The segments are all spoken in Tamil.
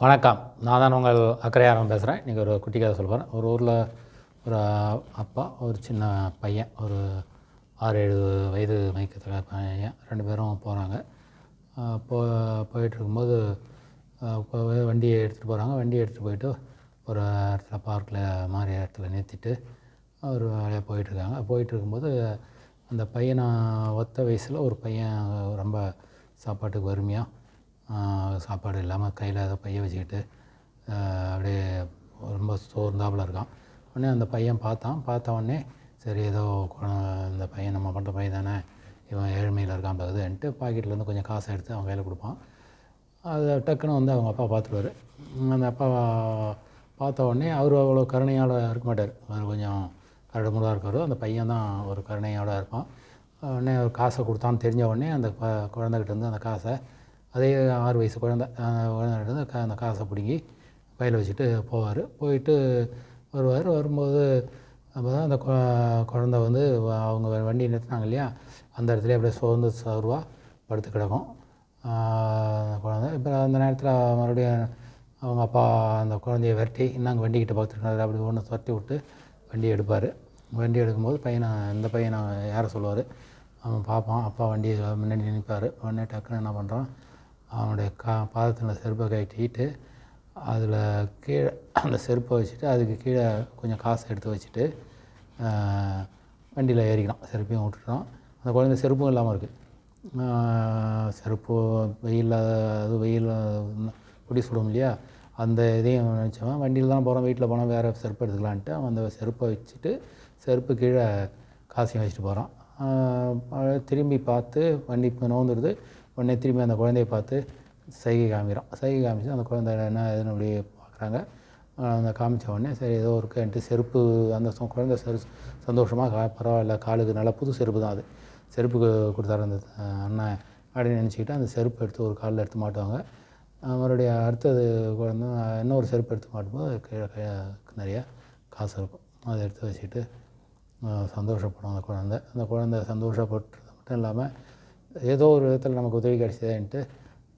வணக்கம். நான் தான் உங்கள் அக்கறையாரம் பேசுகிறேன் இன்றைக்கி ஒரு குட்டி கதை சொல்ல போகிறேன் ஒரு ஊரில் ஒரு அப்பா ஒரு சின்ன பையன் ஒரு ஆறு ஏழு வயது மயக்கத்தில் பையன். ரெண்டு பேரும் போகிறாங்க போ போயிட்டுருக்கும்போது இப்போ வண்டியை எடுத்துகிட்டு போகிறாங்க வண்டியை எடுத்துகிட்டு போயிட்டு ஒரு இடத்துல பார்க்கில் மாதிரி இடத்துல நிறுத்திட்டு ஒரு வேலையாக போயிட்டுருக்காங்க போயிட்டு இருக்கும்போது அந்த பையனை ஒத்த வயசில் ஒரு பையன் ரொம்ப சாப்பாட்டுக்கு வறுமையாக சாப்பாடு இல்லாமல் கையில் ஏதோ பைய வச்சுக்கிட்டு அப்படியே ரொம்ப சோர்ந்தாப்புல இருக்கான். உடனே அந்த பையன் பார்த்தான். பார்த்த உடனே சரி ஏதோ இந்த பையன் நம்ம பண்ணுற பையன் தானே இவன் ஏழ்மையில் இருக்கான் பார்க்குதுன்ட்டு பாக்கெட்லேருந்து கொஞ்சம் காசை எடுத்து அவன் கையில் கொடுப்பான். அது டக்குன்னு வந்து அவங்க அப்பா பார்த்துருவாரு அந்த அப்பா பார்த்த உடனே அவர் அவ்வளோ கருணையால் இருக்க மாட்டார். அவர் கொஞ்சம் கரடு இருக்கார். அந்த பையன் தான் ஒரு கருணையோட இருப்பான். உடனே ஒரு காசை கொடுத்தான்னு தெரிஞ்ச உடனே அந்த ப குழந்தைகிட்ட இருந்து அந்த காசை அதே ஆறு வயசு குழந்தை அந்த கா- அந்த காசை பிடுங்கி கையில் வச்சுட்டு போவார். போயிட்டு வருவார். வரும்போது அப்போ தான் அந்த கு குழந்த வந்து அவங்க வண்டி நிறுத்தினாங்க இல்லையா? அந்த இடத்துல அப்படியே சோர்ந்து சோர்வாக படுத்து கிடக்கும். குழந்த. இப்போ அந்த நேரத்தில் மறுபடியும் அவங்க அப்பா அந்த குழந்தைய விரட்டி இன்னாங்க வண்டிக்கிட்ட பார்த்துருக்காரு அப்படி ஒன்று துரத்தி விட்டு வண்டி எடுப்பார். வண்டி எடுக்கும்போது பையனை இந்த பையனை யாரை சொல்லுவார்? அவன் பார்ப்பான். அப்பா வண்டியை முன்னாடி நினைப்பார் உடனே டக்குன்னு என்ன பண்ணுறான் அவனுடைய கா பாதத்தில் செருப்பை கட்டிட்டு அதில் கீழே அந்த செருப்பை வச்சுட்டு அதுக்கு கீழே கொஞ்சம் காசை எடுத்து வச்சுட்டு வண்டியில் ஏறிக்கலாம் செருப்பையும் விட்டுட்டோம். அந்த குழந்தை செருப்பும் இல்லாமல் இருக்குது செருப்பு வெயில் அது வெயில் குடி சுடும் இல்லையா? அந்த இதையும் நினச்சவன் வண்டியில் தான் போகிறோம் வீட்டில் போனால் வேறு செருப்பு எடுத்துக்கலான்ட்டு அவன் அந்த செருப்பை வச்சுட்டு செருப்பு கீழே காசையும் வச்சுட்டு போகிறான் திரும்பி பார்த்து வண்டி இப்போ நோந்துடுது உடனே திரும்பி அந்த குழந்தைய பார்த்து சைகை காமிக்கிறான். சைகை காமிச்சு அந்த குழந்தை என்ன ஏதுன்னு அப்படி பார்க்குறாங்க. அந்த காமிச்ச உடனே சரி ஏதோ இருக்குன்ட்டு செருப்பு அந்த குழந்தை சரி சந்தோஷமாக கா பரவாயில்ல காலுக்கு நல்லா புது செருப்பு தான் அது. செருப்பு கொடுத்தாரு அந்த அண்ணன் அப்படின்னு நினச்சிக்கிட்டு அந்த செருப்பு எடுத்து ஒரு காலில் எடுத்து மாட்டுவாங்க. மறுபடியும் அடுத்தது குழந்தை இன்னொரு செருப்பு எடுத்து மாட்டும்போது அது கீழே கீழே காசு இருக்கும். அதை எடுத்து வச்சுக்கிட்டு சந்தோஷப்படும் அந்த குழந்தை. அந்த குழந்தை சந்தோஷப்பட்டது மட்டும் இல்லாமல் ஏதோ ஒரு விதத்தில் நமக்கு உதவி கிடைச்சதுன்ட்டு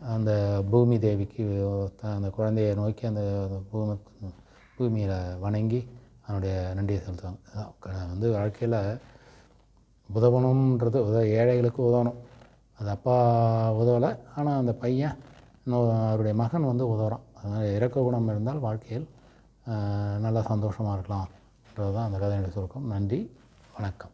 அந்த பூமி தேவிக்கு த- அந்த குழந்தையை நோக்கி அந்த பூமி பூமியில் வணங்கி அதனுடைய நன்றியை செலுத்துவாங்க. வந்து வாழ்க்கையில் உதவணுன்றது உத ஏழைகளுக்கு உதவணும். அது அப்பா உதவலை ஆனால் அந்த பையன் இன்னும் அவருடைய மகன் வந்து உதவுறான். அதனால் இறக்க குணம் இருந்தால் வாழ்க்கையில் நல்லா சந்தோஷமாக இருக்கலாம்ன்றது தான் அந்த கதையினுடைய சுருக்கம். நன்றி வணக்கம்.